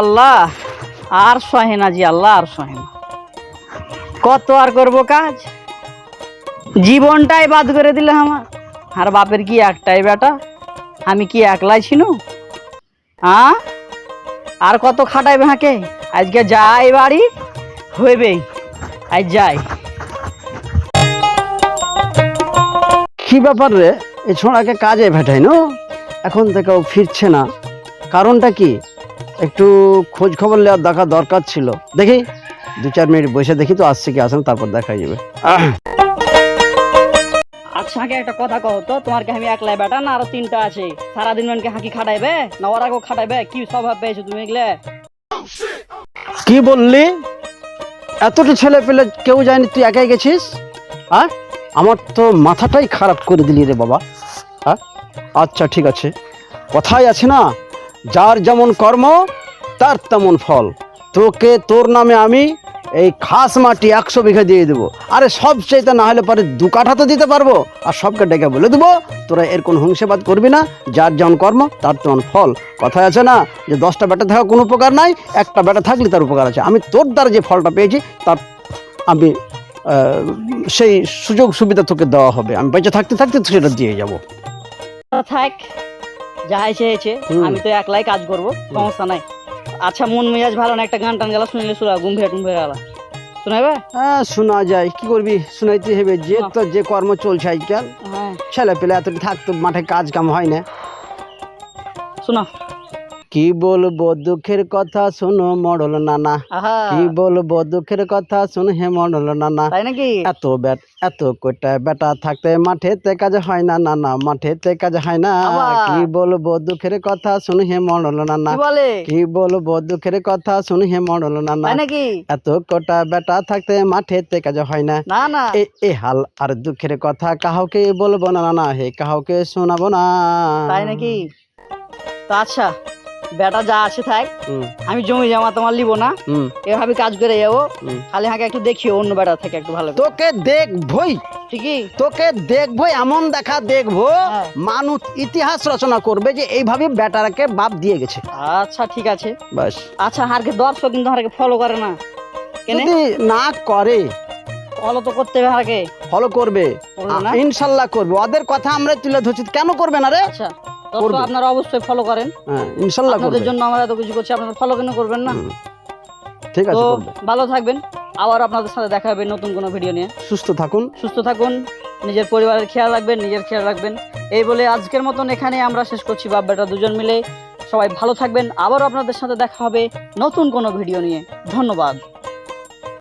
আল্লাহ, আর সহে না জি আল্লাহ, আর সহে না। কত আর করব কাজ? জীবনটাই বাদ করে দিলে আমার। আর বাপের কি একটাই বেটা? আমি কি একলাই হ্যাঁ আর কত খাটাইবে হাঁকে? আজকে যাই বাড়ি হইবেই আজ যাই। কি ব্যাপার রে? এই ছোঁড়াকে কাজে ভেটাই না এখন থেকে ও ফিরছে না। কারণটা কি? একটু খোঁজ খবর নেওয়ার দেখা দরকার ছিল। দেখি দু চার মিনিট বসে দেখি তো আসছে কি আসে না, তারপর দেখা যাবে। আচ্ছা হাঁকে একটা কথা কहो তো তোমার কি আমি একলাই বেটা না আরও তিনটা আছে? সারাদিন মানকে হাঁকি খাটাইবে? না ওরা কেউ খাটাইবে? কি স্বভাব পেয়েছ তুমি এগুলো? কি বললি? এতটা ছেলে পেলে কেউ যায়নি তুই একাই গেছিস? হ্যাঁ আমার তো মাথাটাই খারাপ করে দিলি রে বাবা। হ্যাঁ আচ্ছা ঠিক আছে। কথাই আছে না যার যেমন কর্ম তার তেমন ফল। তোকে তোর নামে আমি এই খাস মাটি একশো বিঘা দিয়ে দেবো। আরে সব চাইতে না হলে পরে দু কাঠা তো দিতে পারব। আর সবকে ডেকে বলে দেবো তোরা এর কোনো হিংসাবাদ করবি না। যার যেমন কর্ম তার তেমন ফল। কথায় আছে না যে দশটা বেটা থাকা কোনো উপকার নাই একটা বেটা থাকলে তার উপকার আছে। আমি তোর দ্বারা যে ফলটা পেয়েছি তার আমি সেই সুযোগ সুবিধা তোকে দেওয়া হবে। আমি বেঁচে থাকতে থাকতে সেটা দিয়ে যাব। থাক যা হয়েছে আমি তো একলাই কাজ করব সমস্যা নাই। আচ্ছা মন মেজাজ ভালো না একটা গান টান গেলা শুনলে শোনা ঘুম ভেড়া টুম গেলা। শোনাবে হ্যাঁ শোনা যায় কি করবি? শোনাইতে হবে যে হ্যাঁ। তো যে কর্ম চলছে আজকাল হ্যাঁ। ছেলে পেলে এতটি থাকতো মাঠে কাজ কাম হয় না। শোনা। কি বলব দুঃখের কথা শোনো মডল নানা। কি বলব দুঃখের কথা শোনো হে মডল নানা। তাই নাকি? এত ব্যাট এত কোটা বেটা থাকতে মাঠে তে কাজ হয় না না না মাঠেতে কাজ হয় না। কি বলব দুঃখের কথা শুনে হে মডল নানা। কি বলে? কি বলব দুঃখের কথা শুনে হে মডল নানা। তাই নাকি? এত কোটা বেটা থাকতে মাঠেতে কাজ হয় না। না না। এ এ হাল আর দুঃখের কথা কাহকে বলব না না না হে কাহকে শোনাবো না। তাই নাকি? আচ্ছা বেটা যা আছে থাক আমি জমি জমা তোমার লিবো না। এভাবে কাজ করে যাব। খালি হাঁকে একটু দেখিও অন্য বেটা থেকে একটু ভালো তোকে দেখবই ঠিকই? তোকে দেখব এমন দেখা দেখব হ্যাঁ। মানুষ ইতিহাস রচনা করবে যে এইভাবে বেটারাকে বাপ দিয়ে গেছে। আচ্ছা ঠিক আছে। বাস। আচ্ছা হারকে দর্শক কিন্তু হারকে ফলো করে না। কেনে? না করে ফলো তো করতে হবে হারকে। ফলো করবে? ইনশাল্লাহ করবে। ওদের কথা আমরা তুলে ধরছি কেন করবে না রে? আচ্ছা। আপনারা অবশ্যই ফলো করেন। হ্যাঁ ইনশাল্লাহ আপনাদের জন্য আমরা এত কিছু করছি আপনারা ফলো কেন করবেন না? ঠিক আছে ভালো থাকবেন আবার আপনাদের সাথে দেখা হবে নতুন কোনো ভিডিও নিয়ে। সুস্থ থাকুন। সুস্থ থাকুন নিজের পরিবারের খেয়াল রাখবেন নিজের খেয়াল রাখবেন। এই বলে আজকের মতন এখানে আমরা শেষ করছি বাপ বেটা দুজন মিলে। সবাই ভালো থাকবেন আবারও আপনাদের সাথে দেখা হবে নতুন কোনো ভিডিও নিয়ে। ধন্যবাদ।